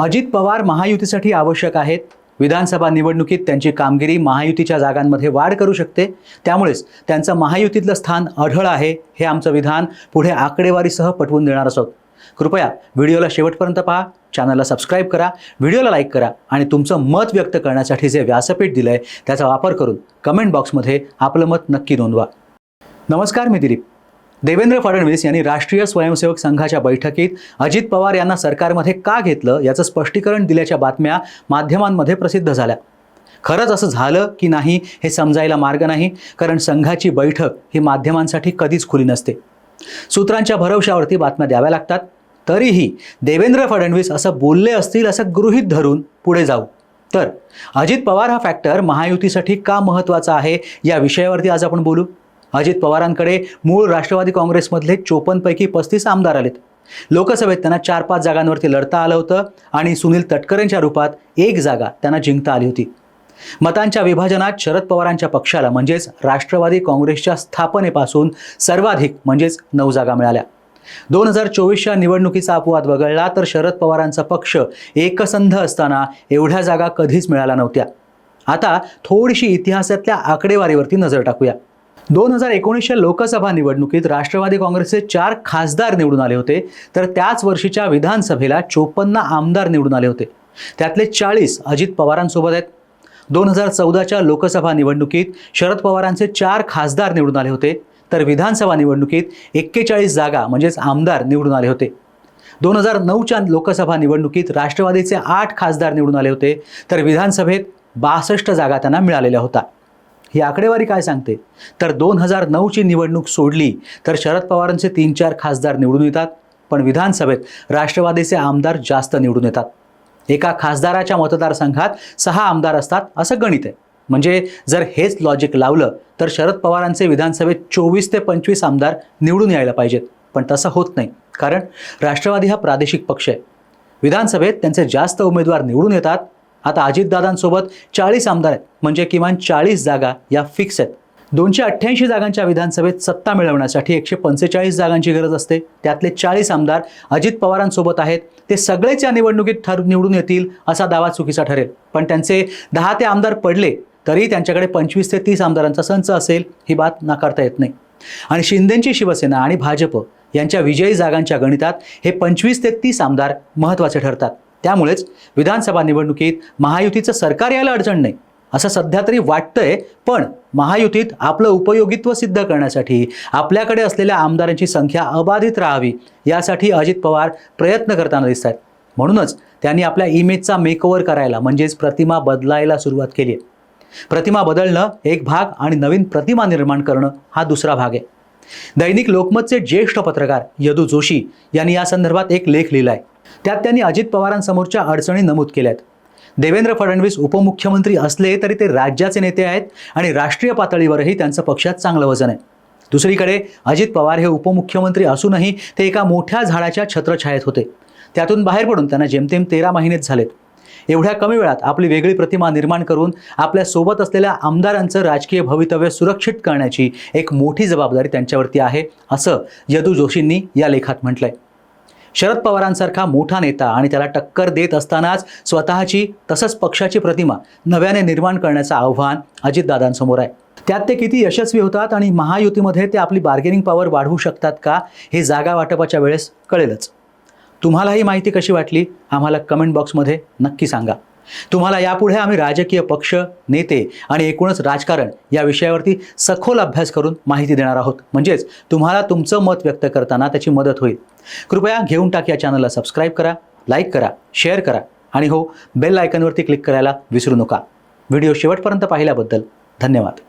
अजित पवार महायुतीसाठी आवश्यक आहेत. विधानसभा निवडणुकीत त्यांची कामगिरी महायुतीच्या जागांमध्ये वाढ करू शकते. त्यामुळेच त्यांचं महायुतीतलं स्थान अढळ आहे हे आमचं विधान पुढे आकडेवारीसह पटवून देणार असोत कृपया व्हिडिओला शेवटपर्यंत पहा चॅनलला सबस्क्राईब करा व्हिडिओला लाईक करा आणि तुमचं मत व्यक्त करण्यासाठी जे व्यासपीठ दिलं आहे त्याचा वापर करून कमेंट बॉक्समध्ये आपलं मत नक्की नोंदवा. नमस्कार मी दिलीप. देवेंद्र फडणवीस यांनी राष्ट्रीय स्वयंसेवक संघाच्या बैठकीत अजित पवार यांना सरकारमध्ये का घेतलं याचं स्पष्टीकरण दिल्याच्या बातम्या माध्यमांमध्ये प्रसिद्ध झाल्या. खरंच असं झालं की नाही हे समजायला मार्ग नाही कारण संघाची बैठक ही माध्यमांसाठी कधीच खुली नसते. सूत्रांच्या भरवशावरती बातम्या द्याव्या लागतात. तरीही देवेंद्र फडणवीस असं बोलले असतील असं गृहीत धरून पुढे जाऊ. तर अजित पवार हा फॅक्टर महायुतीसाठी का महत्त्वाचा आहे या विषयावरती आज आपण बोलू. अजित पवारांकडे मूळ राष्ट्रवादी काँग्रेसमधले चोपन्नपैकी पस्तीस आमदार आलेत. लोकसभेत त्यांना चार पाच जागांवरती लढता आलं होतं आणि सुनील तटकरेंच्या रूपात एक जागा त्यांना जिंकता आली होती. मतांच्या विभाजनात शरद पवारांच्या पक्षाला म्हणजेच राष्ट्रवादी काँग्रेसच्या स्थापनेपासून सर्वाधिक म्हणजेच नऊ जागा मिळाल्या. दोन हजार चोवीसच्या निवडणुकीचा अपवाद वगळला तर शरद पवारांचा पक्ष एकसंध असताना एवढ्या जागा कधीच मिळाल्या नव्हत्या. आता थोडीशी इतिहासातल्या आकडेवारीवरती नजर टाकूया. दोन हजार एकोणीसच्या लोकसभा निवडणुकीत राष्ट्रवादी काँग्रेसचे चार खासदार निवडून आले होते. तर त्याच वर्षीच्या विधानसभेला चोपन्न आमदार निवडून आले होते. त्यातले चाळीस अजित पवारांसोबत आहेत. दोन हजार चौदाच्या लोकसभा निवडणुकीत शरद पवारांचे चार खासदार निवडून आले होते. तर विधानसभा निवडणुकीत एक्केचाळीस जागा म्हणजेच आमदार निवडून आले होते. दोन हजार नऊच्या लोकसभा निवडणुकीत राष्ट्रवादीचे आठ खासदार निवडून आले होते. तर विधानसभेत बासष्ट जागा त्यांना मिळालेल्या होत्या. ही आकडेवारी काय सांगते? तर दोन हजार नऊची निवडणूक सोडली तर शरद पवारांचे तीन चार खासदार निवडून येतात पण विधानसभेत राष्ट्रवादीचे आमदार जास्त निवडून येतात. एका खासदाराच्या मतदारसंघात सहा आमदार असतात असं गणित आहे. म्हणजे जर हेच लॉजिक लावलं तर शरद पवारांचे विधानसभेत चोवीस ते पंचवीस आमदार निवडून यायला पाहिजेत. पण तसं होत नाही. कारण राष्ट्रवादी हा प्रादेशिक पक्ष आहे. विधानसभेत त्यांचे जास्त उमेदवार निवडून येतात आता अजितदादांसोबत चाळीस आमदार आहेत. म्हणजे किमान चाळीस जागा या फिक्स आहेत. दोनशे अठ्ठ्याऐंशी जागांच्या विधानसभेत सत्ता मिळवण्यासाठी एकशे पंचेचाळीस जागांची गरज असते. त्यातले चाळीस आमदार अजित पवारांसोबत आहेत. ते सगळेच या निवडणुकीत ठर निवडून येतील असा दावा चुकीचा ठरेल. पण त्यांचे दहा ते आमदार पडले तरी त्यांच्याकडे पंचवीस ते तीस आमदारांचा संच असेल ही बात नाकारता येत नाही. आणि शिंदेची शिवसेना आणि भाजप यांच्या विजयी जागांच्या गणितात हे पंचवीस ते तीस आमदार महत्त्वाचे ठरतात. त्यामुळेच विधानसभा निवडणुकीत महायुतीचं सरकार यायला अडचण नाही असं सध्या तरी वाटतंय. पण महायुतीत आपलं उपयोगित्व सिद्ध करण्यासाठी आपल्याकडे असलेल्या आमदारांची संख्या अबाधित राहावी यासाठी अजित पवार प्रयत्न करताना दिसत आहेत म्हणूनच त्यांनी आपल्या इमेजचा मेकओव्हर करायला म्हणजेच प्रतिमा बदलायला सुरुवात केली आहे. प्रतिमा बदलणं एक भाग आणि नवीन प्रतिमा निर्माण करणं हा दुसरा भाग आहे. दैनिक लोकमतचे ज्येष्ठ पत्रकार यदू जोशी यांनी या संदर्भात एक लेख लिहिला आहे त्यात त्यांनी अजित पवारांसमोरच्या अडचणी नमूद केल्या आहेत देवेंद्र फडणवीस उपमुख्यमंत्री असले तरी ते राज्याचे नेते आहेत आणि राष्ट्रीय पातळीवरही त्यांचं पक्षात चांगलं वजन आहे. दुसरीकडे अजित पवार हे उपमुख्यमंत्री असूनही ते एका मोठ्या झाडाच्या छत्रछायेत होते. त्यातून बाहेर पडून त्यांना जेमतेम तेरा महिनेच झालेत. एवढ्या कमी वेळात आपली वेगळी प्रतिमा निर्माण करून आपल्यासोबत असलेल्या आमदारांचं राजकीय भवितव्य सुरक्षित करण्याची एक मोठी जबाबदारी त्यांच्यावरती आहे असं यदू जोशींनी या लेखात म्हटलंय. शरद पवारांसारखा मोठा नेता आणि त्याला टक्कर देत असतानाच स्वतःची तसंच पक्षाची प्रतिमा नव्याने निर्माण करण्याचं आव्हान अजितदादांसमोर आहे. त्यात ते किती यशस्वी होतात आणि महायुतीमध्ये ते आपली बार्गेनिंग पॉवर वाढवू शकतात का हे जागा वाटपाच्या वेळेस कळेलच. तुम्हाला ही माहिती कशी वाटली? आम्हाला कमेंट बॉक्समध्ये नक्की सांगा. तुम्हाला यापुढे आम्ही राजकीय पक्ष नेते आणि एकूणच राजकारण या विषयावरती सखोल अभ्यास करून माहिती देणार आहोत. म्हणजेच तुम्हाला तुमचं मत व्यक्त करताना त्याची मदत होईल. कृपया घेऊन टाक या चॅनलला सबस्क्राईब करा लाईक करा शेअर करा आणि हो बेल आयकनवरती क्लिक करायला विसरू नका. व्हिडिओ शेवटपर्यंत पाहिल्याबद्दल धन्यवाद.